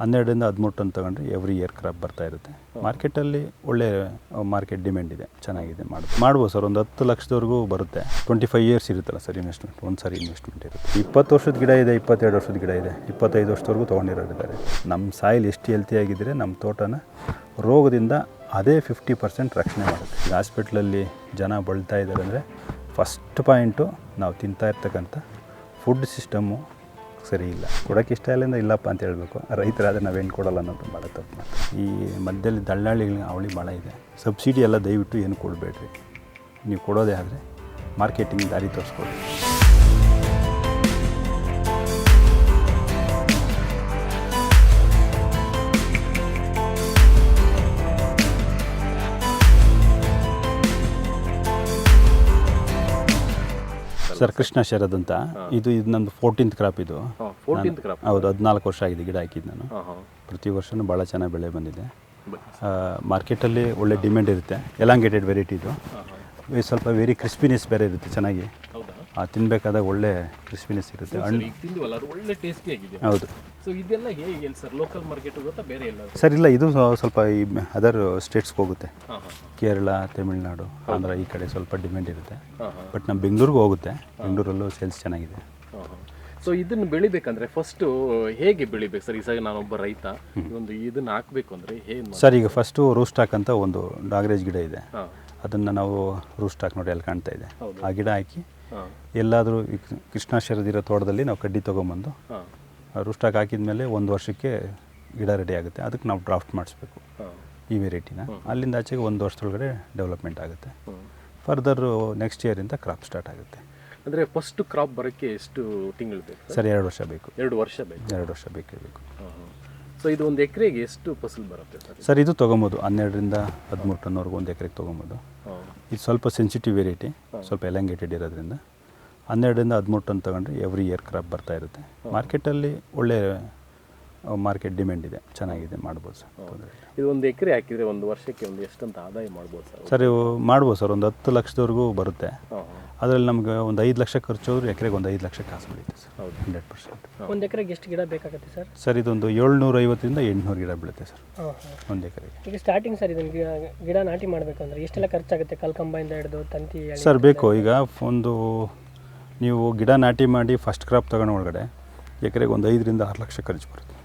ಹನ್ನೆರಡರಿಂದ ಹದಿಮೂರು ಟನ್ ತಗೊಂಡ್ರೆ ಎವ್ರಿ ಇಯರ್ ಕ್ರಾಪ್ ಬರ್ತಾ ಇರುತ್ತೆ. ಮಾರ್ಕೆಟಲ್ಲಿ ಒಳ್ಳೆ ಮಾರ್ಕೆಟ್ ಡಿಮ್ಯಾಂಡ್ ಇದೆ. ಚೆನ್ನಾಗಿದೆ ಮಾಡಿ ಮಾಡ್ಬೋದು ಸರ್ ಒಂದು ಹತ್ತು ಲಕ್ಷದವರೆಗೂ ಬರುತ್ತೆ. ಟ್ವೆಂಟಿ ಫೈವ್ ಇಯರ್ಸ್ ಇರುತ್ತಲ್ಲ ಸರ್ ಇನ್ವೆಸ್ಟ್ಮೆಂಟ್ ಒಂದು ಸಾರಿ ಇನ್ವೆಸ್ಟ್ಮೆಂಟ್ ಇರುತ್ತೆ. ಇಪ್ಪತ್ತು ವರ್ಷದ ಗಿಡ ಇದೆ ಇಪ್ಪತ್ತೆರಡು ವರ್ಷದ ಗಿಡ ಇದೆ ಇಪ್ಪತ್ತೈದು ವರ್ಷದವರೆಗೂ ತೊಗೊಂಡಿರೋರಿದ್ದಾರೆ ನಮ್ಮ ಸಾಯಿಲ್ ಎಷ್ಟು ಹೆಲ್ತಿ ಆಗಿದ್ದರೆ ನಮ್ಮ ತೋಟನ ರೋಗದಿಂದ ಅದೇ ಫಿಫ್ಟಿ ಪರ್ಸೆಂಟ್ ರಕ್ಷಣೆ ಮಾಡುತ್ತೆ. ಈಗ ಹಾಸ್ಪಿಟ್ಲಲ್ಲಿ ಜನ ಬಳ್ತಾ ಇದ್ದಾರೆ ಅಂದರೆ ಫಸ್ಟ್ ಪಾಯಿಂಟು ನಾವು ತಿಂತಾ ಇರ್ತಕ್ಕಂಥ ಫುಡ್ ಸಿಸ್ಟಮ್ಮು ಸರಿ ಇಲ್ಲ. ಕೊಡೋಕ್ಕೆ ಇಷ್ಟ ಇಲ್ಲ ಇಲ್ಲಪ್ಪ ಅಂತ ಹೇಳಬೇಕು. ರೈತರಾದರೆ ನಾವೇನು ಕೊಡೋಲ್ಲ ಅನ್ನೋದು ಭಾಳ ತಪ್ಪು. ಈ ಮಧ್ಯದಲ್ಲಿ ದಳ್ಳಾಳಿಗಳ ಅವಳಿ ಭಾಳ ಇದೆ. ಸಬ್ಸಿಡಿ ಎಲ್ಲ ದಯವಿಟ್ಟು ಏನು ಕೊಡಬೇಡ್ರಿ. ನೀವು ಕೊಡೋದೇ ಆದರೆ ಮಾರ್ಕೆಟಿಂಗ್ ದಾರಿ ತೋರಿಸ್ಕೊಡಿ. ಸರ್ ಕೃಷ್ಣ ಶರದ್ ಅಂತ. ಇದು ಇದು ನಂದು ಫೋರ್ಟೀನ್ತ್ ಕ್ರಾಪ್ ಇದು. ಫೋರ್ಟೀನ್ತ್ ಕ್ರಾಪ್ ಹೌದು ಹದಿನಾಲ್ಕು ವರ್ಷ ಆಗಿದೆ ಗಿಡ ಹಾಕಿದ್ದು ನಾನು. ಪ್ರತಿ ವರ್ಷನೂ ಭಾಳ ಚೆನ್ನಾಗಿ ಬೆಳೆ ಬಂದಿದೆ. ಮಾರ್ಕೆಟಲ್ಲಿ ಒಳ್ಳೆ ಡಿಮ್ಯಾಂಡ್ ಇರುತ್ತೆ ಎಲಾಂಗೇಟೆಡ್ ವೆರೈಟಿ ಇದು. ಸ್ವಲ್ಪ ವೆರಿ ಕ್ರಿಸ್ಪಿನೆಸ್ ಬೇರೆ ಇರುತ್ತೆ ಚೆನ್ನಾಗಿ. ತಿನ್ನಬೇಕಾದಾಗ ಒಳ್ಳೆ ಕ್ರಿಸ್ಪಿನೆಸ್ ಇರುತ್ತೆ ಹಣ್ಣು ಒಳ್ಳೆ ಟೇಸ್ಟಿ ಆಗಿದೆ. ಹೌದು. ಸೊ ಇದೆಲ್ಲ ಹೇಗೆ ಸರ್? ಲೋಕಲ್ ಮಾರ್ಕೆಟ್ ಗೊತ್ತಾ ಬೇರೆ ಎಲ್ಲ ಸರ್ ಇಲ್ಲ ಇದು ಸ್ವಲ್ಪ ಈ ಅದರ್ ಸ್ಟೇಟ್ಸ್ಗೆ ಹೋಗುತ್ತೆ. ಕೇರಳ ತಮಿಳುನಾಡು ಆಂಧ್ರ ಈ ಕಡೆ ಸ್ವಲ್ಪ ಡಿಮ್ಯಾಂಡ್ ಇರುತ್ತೆ. ಬಟ್ ನಮ್ಮ ಬೆಂಗಳೂರಿಗೆ ಹೋಗುತ್ತೆ. ಬೆಂಗಳೂರಲ್ಲೂ ಸೇಲ್ಸ್ ಚೆನ್ನಾಗಿದೆ. ಸೊ ಇದನ್ನು ಬೆಳಿಬೇಕಂದ್ರೆ ಫಸ್ಟ್ ಹೇಗೆ ಬೆಳಿಬೇಕು ಸರ್? ಈಗ ನಾನೊಬ್ಬ ರೈತ. ಒಂದು ಇದನ್ನು ಹಾಕಬೇಕು ಅಂದರೆ ಹೇಗೆ ಸರ್ ಈಗ ಫಸ್ಟು ರೂಸ್ಟಾಕ್ ಅಂತ ಒಂದು ಡಾಗ್ರೇಜ್ ಗಿಡ ಇದೆ. ಅದನ್ನು ನಾವು ರೂಸ್ಟಾಕ್ ನೋಡಿ ಅಲ್ಲಿ ಕಾಣ್ತಾ ಇದೆ. ಆ ಗಿಡ ಹಾಕಿ ಎಲ್ಲಾದರೂ ಕೃಷ್ಣಾಶರದಿರೋ ಕೃಷ್ಣ ಶರದಿರೋ ತೋಟದಲ್ಲಿ ನಾವು ಕಡ್ಡಿ ತೊಗೊಂಬಂದು ರುಷ್ಟಾಗಿ ಹಾಕಿದ ಮೇಲೆ ಒಂದು ವರ್ಷಕ್ಕೆ ಗಿಡ ರೆಡಿ ಆಗುತ್ತೆ. ಅದಕ್ಕೆ ನಾವು ಡ್ರಾಫ್ಟ್ ಮಾಡಿಸ್ಬೇಕು ಈ ವೆರೈಟಿನ. ಅಲ್ಲಿಂದ ಆಚೆಗೆ ಒಂದು ವರ್ಷದೊಳಗಡೆ ಡೆವಲಪ್ಮೆಂಟ್ ಆಗುತ್ತೆ. ಫರ್ದರ್ ನೆಕ್ಸ್ಟ್ ಇಯರಿಂದ ಕ್ರಾಪ್ ಸ್ಟಾರ್ಟ್ ಆಗುತ್ತೆ. ಅಂದರೆ ಫಸ್ಟ್ ಕ್ರಾಪ್ ಬರೋಕ್ಕೆ ಎಷ್ಟು ತಿಂಗಳು ಬೇಕು ಸರ್? ಎರಡು ವರ್ಷ ಬೇಕು. ಎರಡು ವರ್ಷ ಬೇಕು. ಎರಡು ವರ್ಷ ಬೇಕೇ ಬೇಕು. ಸೊ ಇದು ಒಂದು ಎಕರೆಗೆ ಎಷ್ಟು ಫಸಲು ಬರುತ್ತೆ ಸರ್? ಇದು ತೊಗೊಬೋದು. ಹನ್ನೆರಡರಿಂದ ಹದಿಮೂರು ಟನ್ವರೆಗೂ ಒಂದು ಎಕರೆಗೆ ತೊಗೊಬೋದು. ಇದು ಸ್ವಲ್ಪ ಸೆನ್ಸಿಟಿವ್ ವೆರೈಟಿ ಸ್ವಲ್ಪ ಎಲಂಗೇಟೆಡ್ ಇರೋದ್ರಿಂದ. ಹನ್ನೆರಡರಿಂದ ಹದಿಮೂರು ಟನ್ ತೊಗೊಂಡ್ರೆ ಎವ್ರಿ ಇಯರ್ ಕ್ರಾಪ್ ಬರ್ತಾ ಇರುತ್ತೆ. ಮಾರ್ಕೆಟಲ್ಲಿ ಒಳ್ಳೆ ಮಾರ್ಕೆಟ್ ಡಿಮ್ಯಾಂಡ್ ಇದೆ. ಚೆನ್ನಾಗಿದೆ ಮಾಡ್ಬೋದು ಸರ್. ತೊಂದರೆ ಇಲ್ಲ ಇದು ಒಂದು ಎಕರೆ ಹಾಕಿದರೆ ಒಂದು ವರ್ಷಕ್ಕೆ ಒಂದು ಎಷ್ಟಂತ ಆದಾಯ ಮಾಡ್ಬೋದು ಸರ್? ಸರ್ ಇವು ಮಾಡ್ಬೋದು ಸರ್. ಒಂದು ಹತ್ತು ಲಕ್ಷದವರೆಗೂ ಬರುತ್ತೆ. ಹಾಂ ಅದರಲ್ಲಿ ನಮಗೆ ಒಂದು ಐದು ಲಕ್ಷ ಖರ್ಚು ಹೋದ್ರೆ ಎಕರೆಗೆ ಒಂದು ಐದು ಲಕ್ಷ ಕಾಸು ಬೀಳುತ್ತೆ ಸರ್. ಹೌದು. Hundred percent. ಒಂದು ಎಕರೆಗೆ ಎಷ್ಟು ಗಿಡ ಬೇಕಾಗುತ್ತೆ ಸರ್? ಸರ್ ಇದೊಂದು ಏಳ್ನೂರ ಐವತ್ತರಿಂದ ಎಂಟುನೂರು ಗಿಡ ಬೀಳುತ್ತೆ ಸರ್. ಹಾಂ ಹಾಂ. ಒಂದು ಎಕರೆಗೆ. ಈಗ ಸ್ಟಾರ್ಟಿಂಗ್ ಸರ್ ಇದನ್ನು ಗಿಡ ಗಿಡ ನಾಟಿ ಮಾಡಬೇಕಂದ್ರೆ ಅಂದರೆ ಎಷ್ಟೆಲ್ಲ ಖರ್ಚಾಗುತ್ತೆ? ಕಲ್ಕಂಬದಿಂದ ಹಿಡಿದು ತಂತಿ ಎಳೆ ಸರ್ ಬೇಕು. ಈಗ ಒಂದು ನೀವು ಗಿಡ ನಾಟಿ ಮಾಡಿ ಫಸ್ಟ್ ಕ್ರಾಪ್ ತಗೊಂಡು ಒಳಗಡೆ ಎಕರೆಗೆ ಒಂದು ಐದರಿಂದ ಆರು ಲಕ್ಷ ಖರ್ಚು ಬರುತ್ತೆ.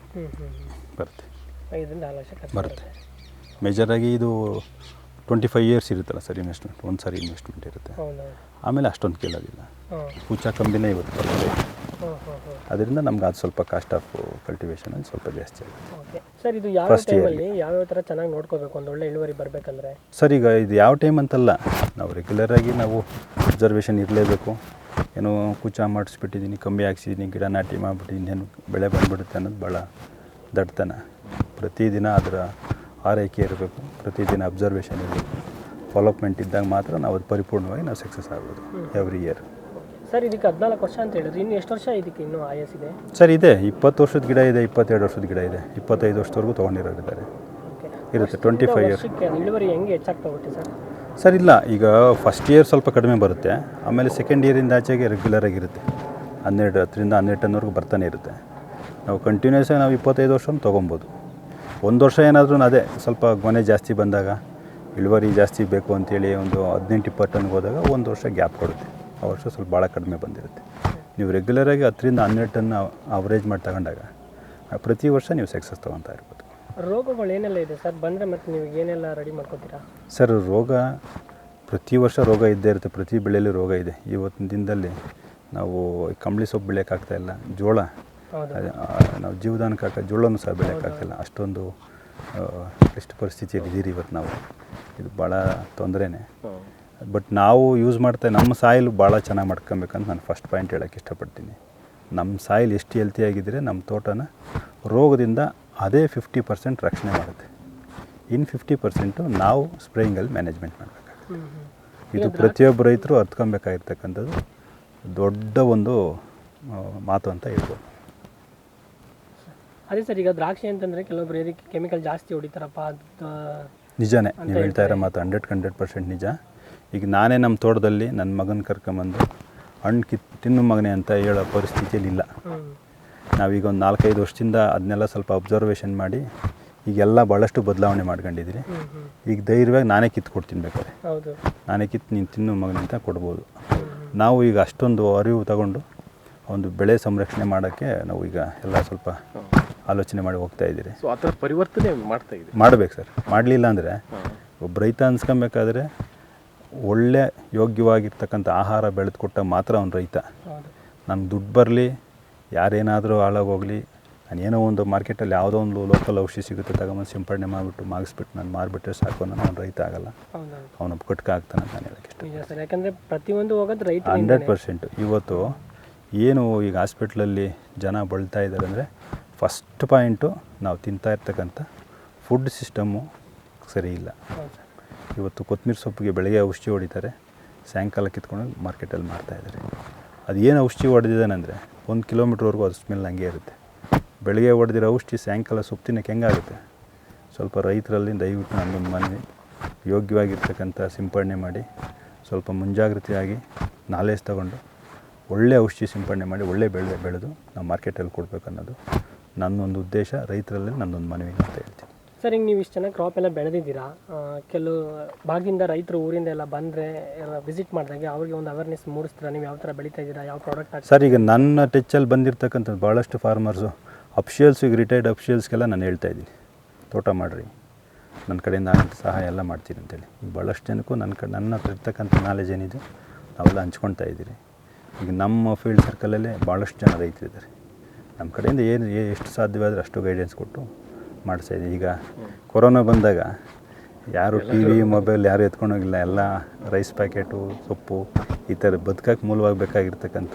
ಬರುತ್ತೆ. ಐದರಿಂದ ಲಕ್ಷ ಖರ್ಚು ಬರುತ್ತೆ. ಮೇಜರಾಗಿ ಇದು ಟ್ವೆಂಟಿ ಫೈವ್ ಇಯರ್ಸ್ ಇರುತ್ತಲ್ಲ ಸರ್ ಇನ್ವೆಸ್ಟ್ಮೆಂಟ್ ಒಂದು ಸಾರಿ ಇನ್ವೆಸ್ಟ್ಮೆಂಟ್ ಇರುತ್ತೆ. ಆಮೇಲೆ ಅಷ್ಟೊಂದು ಕೇಳೋದಿಲ್ಲ. ಪೂಚಾ ಕಂಬಿನೇ ಇವತ್ತು ಅದರಿಂದ ನಮ್ಗೆ ಅದು ಸ್ವಲ್ಪ ಕಾಸ್ಟ್ ಆಫ್ ಕಲ್ಟಿವೇಷನ್ ಸ್ವಲ್ಪ ಜಾಸ್ತಿ ಆಗುತ್ತೆ. ಓಕೆ. ಸರ್ ಇದು ಯಾವ First year ಟೈಮಲ್ಲಿ ಯಾವ್ಯಾವ ಥರ ಚೆನ್ನಾಗಿ ನೋಡ್ಕೋಬೇಕು? ಒಂದು ಒಳ್ಳೆ ಇಳುವರಿ ಬರಬೇಕಂದ್ರೆ? ಸರ್ ಈಗ ಇದು ಯಾವ ಟೈಮ್ ಅಂತಲ್ಲ ನಾವು ರೆಗ್ಯುಲರಾಗಿ ನಾವು ಅಬ್ಸರ್ವೇಷನ್ ಇರಲೇಬೇಕು. ಏನೋ ಕುಚ ಮಾಡಿಸ್ಬಿಟ್ಟಿದ್ದೀನಿ ಕಮ್ಮಿ ಹಾಕ್ಸಿದ್ದೀನಿ ಗಿಡ ನಾಟಿ ಮಾಡಿಬಿಟ್ಟು ಇನ್ನೇನು ಬೆಳೆ ಬಂದ್ಬಿಡುತ್ತೆ ಅನ್ನೋದು ಭಾಳ ದಡ್ತನ. ಪ್ರತಿದಿನ ಅದರ ಆರೈಕೆ ಇರಬೇಕು ಪ್ರತಿದಿನ ಅಬ್ಸರ್ವೇಷನ್ ಇರಬೇಕು. ಡೆವಲಪ್ಮೆಂಟ್ ಇದ್ದಾಗ ಮಾತ್ರ ನಾವು ಅದು ಪರಿಪೂರ್ಣವಾಗಿ ನಾವು ಸಕ್ಸಸ್ ಆಗ್ಬೋದು ಎವ್ರಿ ಇಯರ್ ಸರ್ ಇದಕ್ಕೆ ಹದಿನಾಲ್ಕು ವರ್ಷ ಅಂತ ಹೇಳಿದ್ರು. ಇನ್ನು ಎಷ್ಟು ವರ್ಷ ಇದಕ್ಕೆ ಇನ್ನೂ ಇದೆ? ಸರ್ ಇದೆ. ಇಪ್ಪತ್ತು ವರ್ಷದ ಗಿಡ ಇದೆ ಇಪ್ಪತ್ತೆರಡು ವರ್ಷದ ಗಿಡ ಇದೆ. ಇಪ್ಪತ್ತೈದು ವರ್ಷದವರೆಗೂ ತೊಗೊಂಡಿರೋರಿದ್ದಾರೆ. ಇರುತ್ತೆ ಟ್ವೆಂಟಿ ಫೈವ್ ಇಯರ್ಸ್ ಇಳುವರಿ ಹೆಂಗೆ ಹೆಚ್ಚಾಗ್ತಾ ಹೋಗುತ್ತೆ ಸರ್? ಸರ್, ಇಲ್ಲ. ಈಗ ಫಸ್ಟ್ ಇಯರ್ ಸ್ವಲ್ಪ ಕಡಿಮೆ ಬರುತ್ತೆ. ಆಮೇಲೆ ಸೆಕೆಂಡ್ ಇಯರಿಂದ ಆಚೆಗೆ ರೆಗ್ಯುಲರ್ ಆಗಿರುತ್ತೆ. ಹನ್ನೆರಡು ಹತ್ತರಿಂದ ಹನ್ನೆರಡು ಟನ್ವರೆಗೂ ಬರ್ತಾನೆ ಇರುತ್ತೆ. ನಾವು ಕಂಟಿನ್ಯೂಸ್ ಆಗಿ ನಾವು ಇಪ್ಪತ್ತೈದು ವರ್ಷ ತೊಗೊಬೋದು. ಒಂದು ವರ್ಷ ಏನಾದರೂ ಅದೇ, ಸ್ವಲ್ಪ ಗೊನೆ ಜಾಸ್ತಿ ಬಂದಾಗ, ಇಳುವರಿ ಜಾಸ್ತಿ ಬೇಕು ಅಂತೇಳಿ ಒಂದು ಹದಿನೆಂಟು ಇಪ್ಪತ್ತು ಟನ್ಗೆ ಹೋದಾಗ ಒಂದು ವರ್ಷ ಗ್ಯಾಪ್ ಕೊಡುತ್ತೆ. ಆ ವರ್ಷ ಸ್ವಲ್ಪ ಭಾಳ ಕಡಿಮೆ ಬಂದಿರುತ್ತೆ. ನೀವು ರೆಗ್ಯುಲರಾಗಿ ಹತ್ತರಿಂದ ಹನ್ನೆರಡು ಟನ್ ಅವರೇಜ್ ಮಾಡಿ ತಗೊಂಡಾಗ, ಪ್ರತಿ ವರ್ಷ ನೀವು ಸಕ್ಸಸ್ ತೊಗೊತಾ ಇರ್ಬೋದು. ರೋಗಗಳು ಏನೆಲ್ಲ ಇದೆ ಸರ್? ಬಂದರೆ ಮತ್ತೆ ನೀವು ಏನೆಲ್ಲ ರೆಡಿ ಮಾಡ್ಕೋತೀರಾ? ಸರ್ ರೋಗ ಪ್ರತಿ ವರ್ಷ ರೋಗ ಇದ್ದೇ ಇರುತ್ತೆ. ಪ್ರತಿ ಬೆಳೆಯಲ್ಲಿ ರೋಗ ಇದೆ. ಇವತ್ತಿನ ದಿನದಲ್ಲಿ ನಾವು ಕಂಬಳಿ ಸೊಪ್ಪು ಬೆಳೆಯೋಕ್ಕಾಗ್ತಾ ಇಲ್ಲ. ಜೋಳ ನಾವು ಜೀವದಾನಕ್ಕೆ ಹಾಕೋ ಜೋಳನೂ ಸಹ ಬೆಳೆಯೋಕ್ಕಾಗ್ತಿಲ್ಲ. ಅಷ್ಟೊಂದು ಎಷ್ಟು ಕ್ಲಿಷ್ಟ ಪರಿಸ್ಥಿತಿಯಲ್ಲಿ ಇದ್ದೀರಿ ಇವತ್ತು ನಾವು. ಇದು ಭಾಳ ತೊಂದರೆನೇ. ಬಟ್ ನಾವು ಯೂಸ್ ಮಾಡ್ತಾ ನಮ್ಮ ಸಾಯಿಲ್ ಭಾಳ ಚೆನ್ನಾಗಿ ಮಾಡ್ಕೊಬೇಕಂತ ನಾನು ಫಸ್ಟ್ ಪಾಯಿಂಟ್ ಹೇಳೋಕ್ಕೆ ಇಷ್ಟಪಡ್ತೀನಿ. ನಮ್ಮ ಸಾಯಿಲ್ ಎಷ್ಟು ಹೆಲ್ತಿಯಾಗಿದ್ದರೆ ನಮ್ಮ ತೋಟನ ರೋಗದಿಂದ ಅದೇ ಫಿಫ್ಟಿ ಪರ್ಸೆಂಟ್ ರಕ್ಷಣೆ ಮಾಡುತ್ತೆ. ಇನ್ನು ಫಿಫ್ಟಿ ಪರ್ಸೆಂಟು ನಾವು ಸ್ಪ್ರೇಯಿಂಗಲ್ಲಿ ಮ್ಯಾನೇಜ್ಮೆಂಟ್ ಮಾಡಬೇಕಾಗುತ್ತೆ. ಇದು ಪ್ರತಿಯೊಬ್ಬ ರೈತರು ಅರ್ಥಕೊಬೇಕಾಗಿರ್ತಕ್ಕಂಥದ್ದು ದೊಡ್ಡ ಒಂದು ಮಾತು ಅಂತ ಹೇಳ್ಬೋದು. ಅದೇ ಸರ್ ಈಗ ದ್ರಾಕ್ಷಿ ಅಂತಂದರೆ ಕೆಲವೊಬ್ರು ಇದಕ್ಕೆ ಕೆಮಿಕಲ್ ಜಾಸ್ತಿ ಹೊಡಿತಾರಪ್ಪ ಅದು ನಿಜನೇ ನೀವು ಹೇಳ್ತಾ ಇರೋ ಮಾತು ಹಂಡ್ರೆಡ್ ಹಂಡ್ರೆಡ್ ಪರ್ಸೆಂಟ್ ನಿಜ. ಈಗ ನಾನೇ ನಮ್ಮ ತೋಟದಲ್ಲಿ ನನ್ನ ಮಗನ ಕರ್ಕೊಂಬಂದು ಹಣ್ಣು ಕಿತ್ ತಿನ್ನು ಮಗನೇ ಅಂತ ಹೇಳೋ ಪರಿಸ್ಥಿತಿಯಲ್ಲಿ ಇಲ್ಲ. ನಾವೀಗ ಒಂದು ನಾಲ್ಕೈದು ವರ್ಷದಿಂದ ಅದನ್ನೆಲ್ಲ ಸ್ವಲ್ಪ ಅಬ್ಸರ್ವೇಷನ್ ಮಾಡಿ ಈಗೆಲ್ಲ ಭಾಳಷ್ಟು ಬದಲಾವಣೆ ಮಾಡ್ಕೊಂಡಿದ್ದೀನಿ ಹ್ಞೂ ಈಗ ಧೈರ್ಯವಾಗಿ ನಾನೇ ಕಿತ್ತು ಕೊಡ್ತೀನಿ ಬೇಕಾದ್ರೆ. ಹೌದು. ನಾನೇ ಕಿತ್ತು ನೀನು ತಿನ್ನು ಮಗನಿಂತ ಕೊಡ್ಬೋದು. ನಾವು ಈಗ ಅಷ್ಟೊಂದು ಅರಿವು ತಗೊಂಡು ಒಂದು ಬೆಳೆ ಸಂರಕ್ಷಣೆ ಮಾಡೋಕ್ಕೆ ನಾವು ಈಗ ಎಲ್ಲ ಸ್ವಲ್ಪ ಆಲೋಚನೆ ಮಾಡಿ ಹೋಗ್ತಾ ಇದ್ದೀರಿ. ಸೊ ಆ ಥರ ಪರಿವರ್ತನೆ ಮಾಡ್ತಾ ಇದೆ ಮಾಡಬೇಕು ಸರ್. ಮಾಡಲಿಲ್ಲ ಅಂದರೆ ಒಬ್ಬ ರೈತ ಅನ್ಸ್ಕೊಬೇಕಾದ್ರೆ ಒಳ್ಳೆ ಯೋಗ್ಯವಾಗಿರ್ತಕ್ಕಂಥ ಆಹಾರ ಬೆಳೆದು ಕೊಟ್ಟ ಮಾತ್ರ ಅವನು ರೈತ. ನಮ್ಗೆ ದುಡ್ಡು ಬರಲಿ ಯಾರೇನಾದರೂ ಹಾಳಾಗೋಗಲಿ ನಾನು ಏನೋ ಒಂದು ಮಾರ್ಕೆಟಲ್ಲಿ ಯಾವುದೋ ಒಂದು ಲೋಕಲ್ ಔಷಧಿ ಸಿಗುತ್ತೆ ತಗೊಂಬಂದು ಸಿಂಪಡಣೆ ಮಾಡಿಬಿಟ್ಟು ಮಾಗಿಸ್ಬಿಟ್ಟು ನಾನು ಮಾರಿಬಿಟ್ರೆ ಸಾಕು ಅನ್ನೋ ಅವ್ನು ರೈತ ಆಗಲ್ಲ. ಅವನು ಕಟ್ಕ ಆಗ್ತಾನೆ ನಾನು ಹೇಳಕ್ಕೆ ಯಾಕಂದರೆ ಪ್ರತಿಯೊಂದು ಹೋಗೋದು ರೈತ ಹಂಡ್ರೆಡ್ ಪರ್ಸೆಂಟ್. ಇವತ್ತು ಏನು ಈಗ ಹಾಸ್ಪಿಟ್ಲಲ್ಲಿ ಜನ ಬಳ್ತಾ ಇದ್ದಾರೆ ಅಂದರೆ ಫಸ್ಟ್ ಪಾಯಿಂಟು ನಾವು ತಿಂತಾ ಇರ್ತಕ್ಕಂಥ ಫುಡ್ ಸಿಸ್ಟಮ್ಮು ಸರಿ ಇಲ್ಲ. ಇವತ್ತು ಕೊತ್ತಂಬರಿ ಸೊಪ್ಪಿಗೆ ಬೆಳಗ್ಗೆ ಔಷಧಿ ಹೊಡಿತಾರೆ ಸಾಯಂಕಾಲ ಕಿತ್ಕೊಂಡು ಮಾರ್ಕೆಟಲ್ಲಿ ಮಾರ್ತಾಯಿದ್ದಾರೆ ಅದು ಏನು ಔಷಧಿ ಹೊಡೆದಿದ್ದಾನೆಂದರೆ ಒಂದು ಕಿಲೋಮೀಟ್ರ್ವರೆಗೂ ಅದು ಸ್ಮೆಲ್ ಹಂಗೆ ಇರುತ್ತೆ. ಬೆಳಗ್ಗೆ ಹೊಡೆದಿರೋ ಔಷಧಿ ಸಾಯಂಕಾಲ ಸೊಪ್ಪು ಹೆಂಗಾಗುತ್ತೆ ಸ್ವಲ್ಪ ರೈತರಲ್ಲಿ ದಯವಿಟ್ಟು ನನ್ನ ಮನವಿ ಯೋಗ್ಯವಾಗಿರ್ತಕ್ಕಂಥ ಸಿಂಪಡಣೆ ಮಾಡಿ, ಸ್ವಲ್ಪ ಮುಂಜಾಗ್ರತೆಯಾಗಿ ನಾಲೇಜ್ ತಗೊಂಡು ಒಳ್ಳೆ ಔಷಧಿ ಸಿಂಪಡಣೆ ಮಾಡಿ, ಒಳ್ಳೆ ಬೆಳೆ ಬೆಳೆದು ನಾವು ಮಾರ್ಕೆಟಲ್ಲಿ ಕೊಡಬೇಕನ್ನೋದು ನನ್ನೊಂದು ಉದ್ದೇಶ. ರೈತರಲ್ಲಿ ನನ್ನೊಂದು ಮನವಿ ಅಂತ ಹೇಳ್ತೀನಿ. ಸರ್ ಈಗ ನೀವು ಇಷ್ಟು ಚೆನ್ನಾಗಿ ಕ್ರಾಪ್ ಎಲ್ಲ ಬೆಳೆದಿದ್ದೀರಾ? ಕೆಲವು ಭಾಗದಿಂದ ರೈತರು ಊರಿಂದ ಎಲ್ಲ ಬಂದರೆ ವಿಸಿಟ್ ಮಾಡಿದಾಗ ಅವ್ರಿಗೆ ಒಂದು ಅವೇರ್ನೆಸ್ ಮೂಡಿಸ್ತೀರಾ? ನೀವು ಯಾವ ಥರ ಬೆಳೀತಾ ಇದ್ದೀರಾ? ಯಾವ ಪ್ರಾಡಕ್ಟ್ ಸರ್, ಈಗ ನನ್ನ ಟಚ್ಚಲ್ಲಿ ಬಂದಿರತಕ್ಕಂಥದ್ದು ಭಾಳಷ್ಟು ಫಾರ್ಮರ್ಸು ಅಫಿಷಿಯಲ್ಸ್ ಈಗ ರಿಟೈರ್ಡ್ ಅಫಿಷಿಯಲ್ಸ್ಗೆಲ್ಲ ನಾನು ಹೇಳ್ತಾ ಇದ್ದೀನಿ. ತೋಟ ಮಾಡಿರಿ. ನನ್ನ ಕಡೆಯಿಂದ ನಾನು ಸಹಾಯ ಎಲ್ಲ ಮಾಡ್ತೀನಿ ಅಂತೇಳಿ. ಭಾಳಷ್ಟು ಜನಕ್ಕೂ ನನ್ನ ಕಡೆ ನನ್ನ ಹತ್ರ ಇರ್ತಕ್ಕಂಥ ನಾಲೆಜ್ ಏನಿದೆ, ನಾವೆಲ್ಲ ಹಂಚ್ಕೊಳ್ತಾ ಇದ್ದೀರಿ. ಈಗ ನಮ್ಮ ಫೀಲ್ಡ್ ಸರ್ಕಲಲ್ಲೇ ಭಾಳಷ್ಟು ಜನ ರೈತರಿದ್ದಾರೆ. ನಮ್ಮ ಕಡೆಯಿಂದ ಏನು ಎಷ್ಟು ಸಾಧ್ಯವಾದರೆ ಅಷ್ಟು ಗೈಡೆನ್ಸ್ ಕೊಟ್ಟು ಮಾಡಿಸ್ತಾ ಇದ್ದೀವಿ ಈಗ ಕೊರೋನಾ ಬಂದಾಗ ಯಾರು ಟಿ ವಿ ಮೊಬೈಲ್ ಯಾರು ಎತ್ಕೊಂಡೋಗಿಲ್ಲ ಎಲ್ಲ ರೈಸ್ ಪ್ಯಾಕೆಟು ಸೊಪ್ಪು ಈ ಥರ ಬದುಕಕ್ಕೆ ಮೂಲವಾಗಬೇಕಾಗಿರ್ತಕ್ಕಂಥ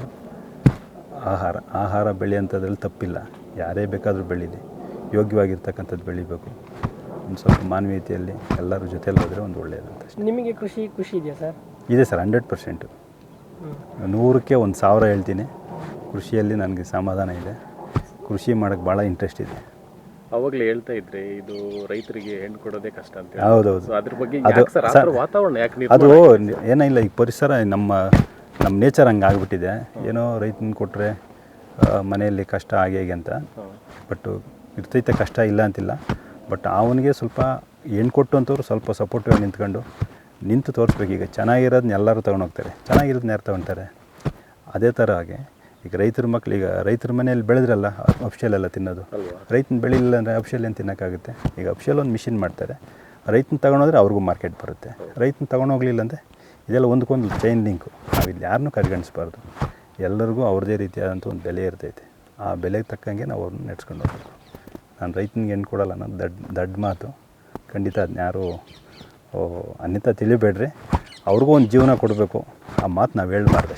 ಆಹಾರ. ಆಹಾರ ಬೆಳೆಯೋಂಥದ್ರಲ್ಲಿ ತಪ್ಪಿಲ್ಲ. ಯಾರೇ ಬೇಕಾದರೂ ಬೆಳೀಲಿ. ಯೋಗ್ಯವಾಗಿರ್ತಕ್ಕಂಥದ್ದು ಬೆಳಿಬೇಕು. ಒಂದು ಸ್ವಲ್ಪ ಮಾನವೀಯತೆಯಲ್ಲಿ ಎಲ್ಲರ ಜೊತೆಯಲ್ಲಿ ಹೋದರೆ ಒಂದು ಒಳ್ಳೆಯದಂತ ನಿಮಗೆ ಕೃಷಿ ಖುಷಿ ಇದೆಯಾ ಸರ್? ಇದೆ ಸರ್ ಹಂಡ್ರೆಡ್ ಪರ್ಸೆಂಟು. ನೂರಕ್ಕೆ ಒಂದು ಸಾವಿರ ಹೇಳ್ತೀನಿ. ಕೃಷಿಯಲ್ಲಿ ನನಗೆ ಸಮಾಧಾನ ಇದೆ. ಕೃಷಿ ಮಾಡೋಕ್ಕೆ ಭಾಳ ಇಂಟ್ರೆಸ್ಟ್ ಇದೆ. ಅವಾಗಲೇ ಹೇಳ್ತಾ ಇದ್ರೆ ಇದು ರೈತರಿಗೆ ಹೆಣ್ಣು ಕೊಡೋದೇ ಕಷ್ಟ ಅಂತ ಹೌದು ಹೌದೌದು. ಅದ್ರ ಬಗ್ಗೆ ಅದು ಯಾಕೆ ಸರ್? ಆ ಸರ್, ಥರ ವಾತಾವರಣ ಯಾಕೆ ಅದು ಏನಿಲ್ಲ ಈ ಪರಿಸರ ನಮ್ಮ ನಮ್ಮ ನೇಚರ್ ಹಂಗೆ ಆಗಿಬಿಟ್ಟಿದೆ. ಏನೋ ರೈತನ ಕೊಟ್ಟರೆ ಮನೆಯಲ್ಲಿ ಕಷ್ಟ ಹಾಗೆ ಹೀಗೆ ಅಂತ. ಬಟ್ ಇರ್ತೈತೆ ಕಷ್ಟ ಇಲ್ಲ ಅಂತಿಲ್ಲ. ಬಟ್ ಅವನಿಗೆ ಸ್ವಲ್ಪ ಹೆಣ್ಣು ಕೊಟ್ಟು ಅಂತವ್ರು ಸ್ವಲ್ಪ ಸಪೋರ್ಟಿವ್ ನಿಂತ್ಕೊಂಡು ನಿಂತು ತೋರಿಸ್ಬೇಕು. ಈಗ ಚೆನ್ನಾಗಿರೋದನ್ನ ಎಲ್ಲರೂ ತೊಗೊಂಡೋಗ್ತಾರೆ ಚೆನ್ನಾಗಿರೋದನ್ನ ಯಾರು ತೊಗೊಳ್ತಾರೆ ಅದೇ ಥರ ಹಾಗೆ ಈಗ ರೈತರ ಮಕ್ಳು ಈಗ ರೈತರ ಮನೆಯಲ್ಲಿ ಬೆಳೆದ್ರಲ್ಲ ಅಪ್ಷಲೆಲ್ಲ ತಿನ್ನೋದು. ರೈತನ ಬೆಳಿಲಿಲ್ಲ ಅಂದರೆ ಅಪ್ಶಲ್ ಏನು ತಿನ್ನೋಕ್ಕಾಗುತ್ತೆ? ಈಗ ಅಫ್ಷಿಯಲ್ ಒಂದು ಮಿಷಿನ್ ಮಾಡ್ತಾರೆ. ರೈತನ ತಗೊಂಡೋದ್ರೆ ಅವ್ರಿಗೂ ಮಾರ್ಕೆಟ್ ಬರುತ್ತೆ. ರೈತನ ತಗೊಂಡೋಗ್ಲಿಲ್ಲ ಅಂದರೆ ಇದೆಲ್ಲ ಒಂದಕ್ಕೊಂದು ಚೈನ್ ಲಿಂಕು ನಾವು ಇಲ್ಲಿ ಯಾರನ್ನೂ ಕಡೆಗಣಿಸ್ಬಾರ್ದು ಎಲ್ಲರಿಗೂ ಅವ್ರದ್ದೇ ರೀತಿಯಾದಂಥ ಒಂದು ಬೆಲೆ ಇರ್ತೈತೆ. ಆ ಬೆಲೆಗೆ ತಕ್ಕಂಗೆ ನಾವು ಅವ್ರನ್ನ ನೆಡ್ಸ್ಕೊಂಡು ಹೋಗ್ಬೇಕು. ನಾನು ರೈತನಿಗೆ ಹೆಣ್ಣು ಕೊಡಲ್ಲ ನಾನು ದಡ್ ದಡ್ಡ ಮಾತು. ಖಂಡಿತ ಅದನ್ನ ಯಾರು ಅನ್ಯತಾ ತಿಳಿಬೇಡ್ರಿ. ಅವ್ರಿಗೂ ಒಂದು ಜೀವನ ಕೊಡಬೇಕು. ಆ ಮಾತು ನಾವು ಹೇಳ್ಬಾರ್ದು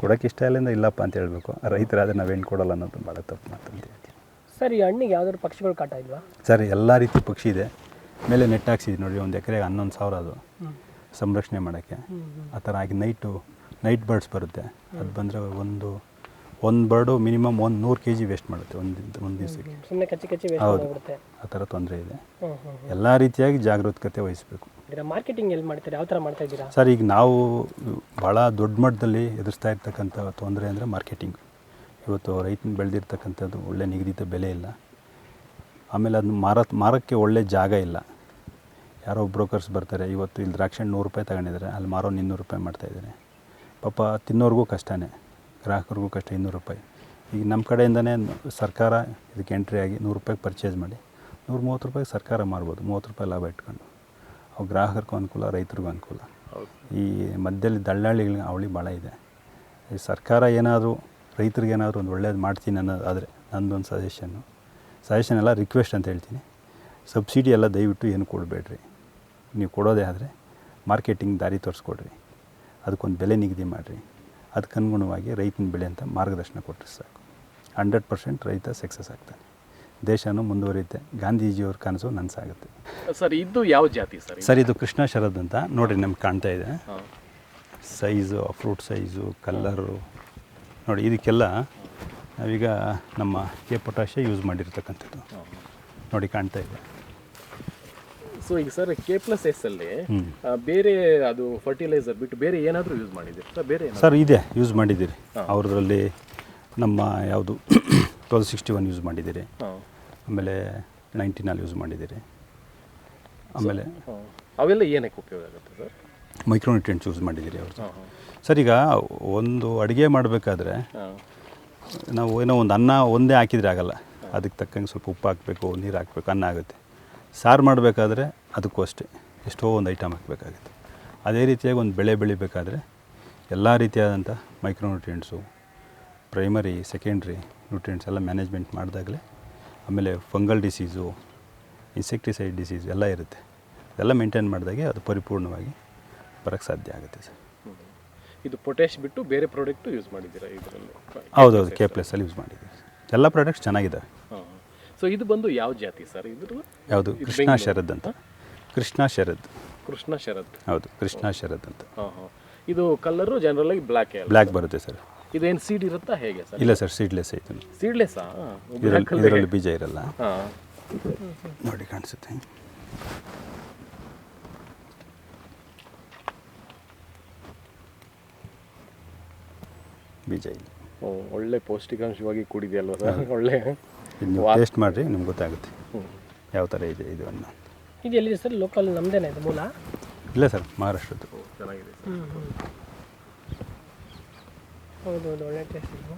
ಕೊಡೋಕ್ಕೆ ಇಷ್ಟ ಇಲ್ಲಿಂದ ಇಲ್ಲಪ್ಪ ಅಂತ ಹೇಳಬೇಕು. ರೈತರಾದರೆ ನಾವು ಹೆಣ್ಣು ಕೊಡಲ್ಲ ಅನ್ನೋದು ಭಾಳ ತಪ್ಪು ಮಾತು ಅಂತ ಹೇಳ್ತೀನಿ. ಸರ್ ಈ ಹಣ್ಣಿಗೆ ಯಾವ್ದಾದ್ರು ಪಕ್ಷಿಗಳು ಕಾಟ ಇಲ್ವಾ? ಸರ್ ಎಲ್ಲ ರೀತಿ ಪಕ್ಷಿ ಇದೆ. ಮೇಲೆ ನೆಟ್ ಹಾಕ್ಸಿದ್ವಿ ನೋಡಿ ಒಂದು ಎಕರೆಗೆ ಹನ್ನೊಂದು ಸಾವಿರ ಅದು. ಸಂರಕ್ಷಣೆ ಮಾಡೋಕ್ಕೆ. ಆ ಥರ ಆಗಿ ನೈಟು ನೈಟ್ ಬರ್ಡ್ಸ್ ಬರುತ್ತೆ. ಅದು ಬಂದರೆ ಒಂದು ಒಂದು ಬರ್ಡು ಮಿನಿಮಮ್ ಒಂದು ನೂರು ಕೆ ಜಿ ವೇಸ್ಟ್ ಮಾಡುತ್ತೆ ಒಂದು ಒಂದು ದಿವಸಕ್ಕೆ. ಹೌದು. ಆ ಥರ ತೊಂದರೆ ಇದೆ. ಎಲ್ಲ ರೀತಿಯಾಗಿ ಜಾಗರೂಕತೆ ವಹಿಸಬೇಕು. ಹ್ಞೂ ಮಾರ್ಕೆಟಿಂಗ್ ಎಲ್ಲಿ ಮಾಡ್ತಾರೆ? ಯಾವ ಥರ ಮಾಡ್ತಾ ಇದ್ದೀರಾ? ಸರ್, ಈಗ ನಾವು ಭಾಳ ದೊಡ್ಡ ಮಟ್ಟದಲ್ಲಿ ಎದುರಿಸ್ತಾ ಇರ್ತಕ್ಕಂಥ ತೊಂದರೆ ಅಂದರೆ ಮಾರ್ಕೆಟಿಂಗ್. ಇವತ್ತು ರೈತನ ಬೆಳೆದಿರ್ತಕ್ಕಂಥದ್ದು ಒಳ್ಳೆ ನಿಗದಿತ ಬೆಲೆ ಇಲ್ಲ. ಆಮೇಲೆ ಅದನ್ನ ಮಾರ ಮಾರೋಕ್ಕೆ ಒಳ್ಳೆ ಜಾಗ ಇಲ್ಲ. ಯಾರೋ ಬ್ರೋಕರ್ಸ್ ಬರ್ತಾರೆ, ಇವತ್ತು ಇಲ್ಲಿ ದ್ರಾಕ್ಷಿ ನೂರು ರೂಪಾಯಿ ತಗೊಂಡಿದ್ದಾರೆ, ಅಲ್ಲಿ ಮಾರೋ ಇನ್ನೂರು ರೂಪಾಯಿ ಮಾಡ್ತಾಯಿದ್ದಾರೆ ಪಾಪ ತಿನ್ನೋರಿಗೂ ಕಷ್ಟನೇ, ಗ್ರಾಹಕರಿಗೂ ಕಷ್ಟ ಇನ್ನೂರು ರೂಪಾಯಿ. ಈಗ ನಮ್ಮ ಕಡೆಯಿಂದನೇ ಸರ್ಕಾರ ಇದಕ್ಕೆ ಎಂಟ್ರಿ ಆಗಿ ನೂರು ರೂಪಾಯಿಗೆ ಪರ್ಚೇಸ್ ಮಾಡಿ, ನೂರು ಮೂವತ್ತು ರೂಪಾಯಿಗೆ ಸರ್ಕಾರ ಮಾರ್ಬೋದು, ಮೂವತ್ತು ರೂಪಾಯಿ ಲಾಭ ಇಟ್ಕೊಂಡು. ಗ್ರಾಹಕರಿಗೂ ಅನುಕೂಲ ರೈತರಿಗೂ ಅನುಕೂಲ. ಈ ಮಧ್ಯದಲ್ಲಿ ದಳ್ಳಾಳಿಗಳ ಅವಳಿ ಭಾಳ ಇದೆ. ಈ ಸರ್ಕಾರ ಏನಾದರೂ ರೈತರಿಗೆ ಏನಾದರೂ ಒಂದು ಒಳ್ಳೇದು ಮಾಡ್ತೀನಿ ಅನ್ನೋದು ಆದರೆ ನಂದೊಂದು ಸಜೆಷನ್ನು ಸಜೆಷನ್ ಎಲ್ಲ ರಿಕ್ವೆಸ್ಟ್ ಅಂತ ಹೇಳ್ತೀನಿ. ಸಬ್ಸಿಡಿ ಎಲ್ಲ ದಯವಿಟ್ಟು ಏನು ಕೊಡಬೇಡ್ರಿ. ನೀವು ಕೊಡೋದೇ ಆದರೆ ಮಾರ್ಕೆಟಿಂಗ್ ದಾರಿ ತೋರಿಸ್ಕೊಡ್ರಿ. ಅದಕ್ಕೊಂದು ಬೆಲೆ ನಿಗದಿ ಮಾಡಿರಿ. ಅದಕ್ಕನುಗುಣವಾಗಿ ರೈತನ ಬೆಳೆ ಅಂತ ಮಾರ್ಗದರ್ಶನ ಕೊಟ್ಟರೆ ಸಾಕು. ಹಂಡ್ರೆಡ್ ಪರ್ಸೆಂಟ್ ರೈತ ಸಕ್ಸಸ್ ಆಗ್ತಾನೆ. ದೇಶನೂ ಮುಂದುವರಿಯುತ್ತೆ. ಗಾಂಧೀಜಿಯವ್ರ ಕನಸು ನನಸಾಗುತ್ತೆ. ಸರ್ ಇದು ಯಾವ ಜಾತಿ ಸರ್? ಇದು? ಸರ್ ಇದು ಕೃಷ್ಣ ಶರದ್ ಅಂತ. ನೋಡಿ ನಮ್ಗೆ ಕಾಣ್ತಾ ಇದೆ. Size fruit size colour. ನೋಡಿ ಇದಕ್ಕೆಲ್ಲ ನಾವೀಗ ನಮ್ಮ ಕೆ ಪೊಟ್ಯಾಷಿಯ ಯೂಸ್ ಮಾಡಿರ್ತಕ್ಕಂಥದ್ದು. ನೋಡಿ ಕಾಣ್ತಾ ಇದೆ. ಸೊ ಈಗ ಸರ್ ಕೆ ಪ್ಲಸ್ ಎಸ್ ಅಲ್ಲಿ ಬೇರೆ ಅದು ಫರ್ಟಿಲೈಸರ್ ಬಿಟ್ಟು ಬೇರೆ ಏನಾದರೂ ಯೂಸ್ ಮಾಡಿದ್ದೀರಿ? ಸರ್ ಬೇರೆ ಸರ್ ಇದೆ. ಯೂಸ್ ಮಾಡಿದ್ದೀರಿ. ಅವ್ರದ್ರಲ್ಲಿ ನಮ್ಮ ಯಾವುದು ಟ್ವೆಲ್ ಸಿಕ್ಸ್ಟಿ ಒನ್ ಯೂಸ್ ಮಾಡಿದ್ದೀರಿ ಆಮೇಲೆ ನೈಂಟಿನಲ್ಲಿ ಯೂಸ್ ಮಾಡಿದ್ದೀರಿ. ಆಮೇಲೆ ಅವೆಲ್ಲ ಏನಕ್ಕೆ ಉಪಯೋಗ ಆಗುತ್ತೆ ಸರ್? ಮೈಕ್ರೋನ್ಯೂಟ್ರಿಯೆಂಟ್ಸ್ ಯೂಸ್ ಮಾಡಿದ್ದೀರಿ ಅವ್ರದ್ದು ಹಾಂ ಸರ್ ಈಗ ಒಂದು ಅಡುಗೆ ಮಾಡಬೇಕಾದ್ರೆ ನಾವು ಏನೋ ಒಂದು ಅನ್ನ ಒಂದೇ ಹಾಕಿದರೆ ಆಗಲ್ಲ. ಅದಕ್ಕೆ ತಕ್ಕಂಗೆ ಸ್ವಲ್ಪ ಉಪ್ಪು ಹಾಕಬೇಕು ನೀರು ಹಾಕಬೇಕು ಅನ್ನ ಆಗುತ್ತೆ. ಸಾರು ಮಾಡಬೇಕಾದ್ರೆ ಅದಕ್ಕೂ ಅಷ್ಟೇ. ಎಷ್ಟೋ ಒಂದು ಐಟಮ್ ಹಾಕಬೇಕಾಗುತ್ತೆ. ಅದೇ ರೀತಿಯಾಗಿ ಒಂದು ಬೆಳೆ ಬೆಳಿಬೇಕಾದ್ರೆ ಎಲ್ಲ ರೀತಿಯಾದಂಥ ಮೈಕ್ರೋನ್ಯೂಟ್ರಿಯೆಂಟ್ಸು ಪ್ರೈಮರಿ ಸೆಕೆಂಡ್ರಿ ನ್ಯೂಟ್ರಿಯೆಂಟ್ಸ್ ಎಲ್ಲ ಮ್ಯಾನೇಜ್ಮೆಂಟ್ ಮಾಡಿದಾಗಲೇ ಆಮೇಲೆ ಫಂಗಲ್ ಡಿಸೀಸು ಇನ್ಸೆಕ್ಟಿಸೈಡ್ ಡಿಸೀಸ್ ಎಲ್ಲ ಇರುತ್ತೆ. ಎಲ್ಲ ಮೇಂಟೈನ್ ಮಾಡಿದಾಗೆ ಅದು ಪರಿಪೂರ್ಣವಾಗಿ ಬರೋಕ್ಕೆ ಸಾಧ್ಯ ಆಗುತ್ತೆ ಸರ್. ಇದು ಪೊಟ್ಯಾಶ್ ಬಿಟ್ಟು ಬೇರೆ ಪ್ರಾಡಕ್ಟು ಯೂಸ್ ಮಾಡಿದ್ದೀರಾ ಹೌದು ಹೌದೌದು ಕೆ ಪ್ಲಸ್ಸಲ್ಲಿ ಯೂಸ್ ಮಾಡಿದ್ದೀವಿ ಎಲ್ಲ ಪ್ರಾಡಕ್ಟ್ಸ್ ಚೆನ್ನಾಗಿದ್ದಾವೆ ಸೊ ಇದು ಬಂದು ಯಾವ ಜಾತಿ ಸರ್ ಇದ್ರ ಯಾವುದು? ಇದು ಕೃಷ್ಣ. ಶರದ್ ಅಂತ. ಕೃಷ್ಣ ಶರದ್. ಕೃಷ್ಣ ಶರದ್. ಹೌದು ಕೃಷ್ಣ ಶರದ್ ಅಂತ. ಇದು ಕಲರು ಜನರಲ್ ಆಗಿ ಬ್ಲ್ಯಾಕ್ ಬ್ಲ್ಯಾಕ್ ಬರುತ್ತೆ ಸರ್. ಇದೇನು ಸೀಡ್ ಇರುತ್ತಾ ಹೇಗೆ ಸರ್? ಇಲ್ಲ ಸರ್ ಸೀಡ್ಲೆಸ್ ಐತೆ. ಸೀಡ್ಲೆಸ್ಸಾ ಇದರಲ್ಲಿ ಇದರಲ್ಲಿ ಬೀಜ ಇರಲ್ಲ. ಹಾಂ. ನೋಡಿ ಕಾಣಿಸುತ್ತೆ. ಬೀಜ ಇಲ್ಲ. ಓ ಒಳ್ಳೆ ಪೌಷ್ಟಿಕಾಂಶವಾಗಿ ಕೂಡಿದೆಯಲ್ವ ಸರ್? ಒಳ್ಳೆ ನೀವು ಟೇಸ್ಟ್ ಮಾಡಿರಿ ನಿಮ್ಗೆ ಗೊತ್ತಾಗುತ್ತೆ. ಯಾವ ಥರ ಇದೆ ಇದು ಅನ್ನ ಇದು ಎಲ್ಲಿದೆ ಸರ್? ಲೋಕಲ್ ನಮ್ಮದೇನೆ ಇದು ಮೂಲ? ಇಲ್ಲ ಸರ್ ಮಹಾರಾಷ್ಟ್ರದ್ದು. ಓ, ಚೆನ್ನಾಗಿದೆ ಸರ್ ಹ್ಞೂ ಹ್ಞೂ ಹೌದು ಹೌದು ಒಳ್ಳೆ ಟೇಸ್ಟ್ ಇದು